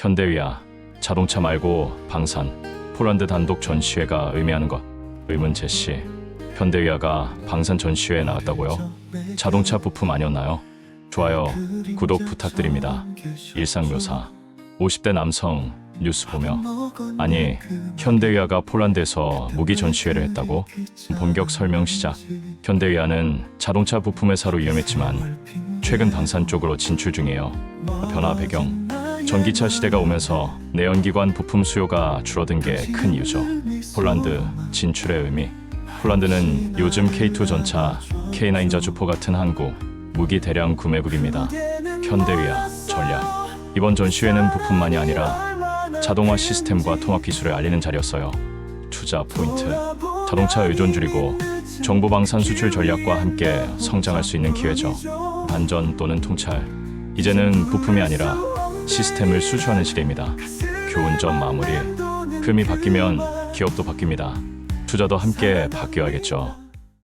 현대위아 자동차 말고 방산 폴란드 단독 전시회가 의미하는 것. 의문 제시. 현대위아가 방산 전시회에 나왔다고요? 자동차 부품 아니었나요? 좋아요 구독 부탁드립니다. 일상 묘사. 50대 남성 뉴스 보며. 아니 현대위아가 폴란드에서 무기 전시회를 했다고? 본격 설명 시작. 현대위아는 자동차 부품 회사로 위험했지만 최근 방산 쪽으로 진출 중이에요. 변화 배경 전기차 시대가 오면서 내연기관 부품 수요가 줄어든 게 큰 이유죠. 폴란드 진출의 의미. 폴란드는 요즘 K2 전차, K9 자주포 같은 항구, 무기 대량 구매국입니다. 현대위아 전략. 이번 전시회는 부품만이 아니라 자동화 시스템과 통합 기술을 알리는 자리였어요. 투자 포인트. 자동차 의존 줄이고 정보 방산 수출 전략과 함께 성장할 수 있는 기회죠. 반전 또는 통찰. 이제는 부품이 아니라 시스템을 수주하는 시대입니다. 교훈 점 마무리. 흐름이 바뀌면 기업도 바뀝니다. 투자도 함께 바뀌어야겠죠.